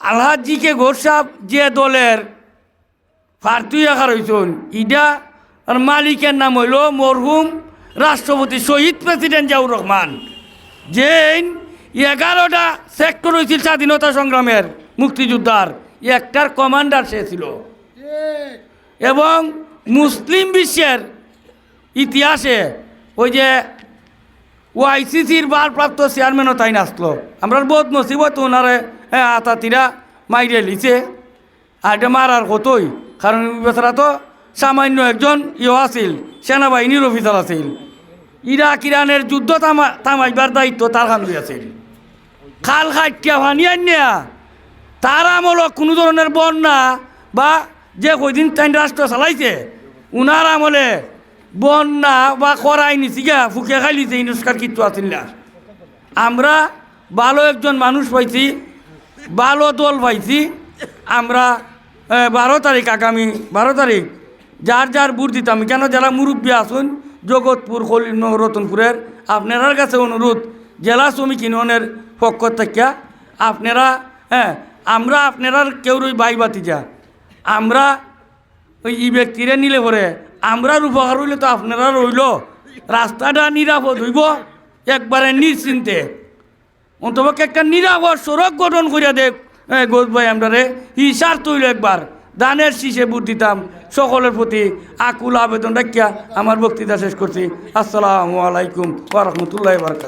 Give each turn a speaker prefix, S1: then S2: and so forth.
S1: আলহাজিকে গোসাব যে দলের প্রার্থী রাখা রয়েছেন ইডা আর মালিকের নাম হইল মরহুম রাষ্ট্রপতি শহীদ প্রেসিডেন্ট জিয়াউর রহমান। যে এগারোটা সেক্টর হয়েছিল স্বাধীনতা সংগ্রামের মুক্তিযোদ্ধার একটার কমান্ডার সে ছিল। এবং মুসলিম বিশ্বের ইতিহাসে ওই যে ওআইসিসির ভারপ্রাপ্ত চেয়ারম্যানও তাই আসলো আমরা বহুত নসিবত ওনারে হ্যাঁ আতাতিরা মাইরে লিছে। আর এটা মারার কতই? কারণ বেচারা তো সামান্য একজন ইয়ে আছিল, সেনাবাহিনীর অফিসার আছিল। ইরাক ইরানের যুদ্ধ থামা, থামাইবার দায়িত্ব তার হান আছিল। খাল খাটিয়া ভানি আনিয়া তার আমলক কোনো ধরনের বন্যা বা যে কয়দিন তাই রাষ্ট্র চালাইছে, উনার আমলে বন্যা বা করাই নিছি গা ফুকে খাইলিছে ইনস্কার কিচ্ছু আছিল না। আমরা ভালো একজন মানুষ পাইছি, ভালো দল পাইছি, আমরা বারো তারিখ আগামী, বারো তারিখ, যার যার বুট দিতাম কেন যারা মুরব্বী আসুন জগৎপুর রতনপুরের আপনার কাছে অনুরোধ, জেলা শ্রমিক ইউনিয়নের পক্ষ থেকে, আপনারা হ্যাঁ আমরা আপনারা কেউ রই বাই বাতি যা, আমরা ওই ই ব্যক্তিরে নিলে পরে। আমরার উপকার হইলে তো আপনারা রইল। রাস্তাটা নিরাপদ হইব, একবারে নিশ্চিন্তে। অন্তপক্ষে একটা নিরাপদ সড়ক গঠন করিয়া দেখ। গোদ ভাই, আমরা হিসার তৈল একবার। দানের শীষে বুট দিতাম, সকলের প্রতি আকুল আবেদন রাখিয়া। আমার বক্তৃতা শেষ করছি। আসসালামু আলাইকুম ওরহমতুল্লাহ বারকাত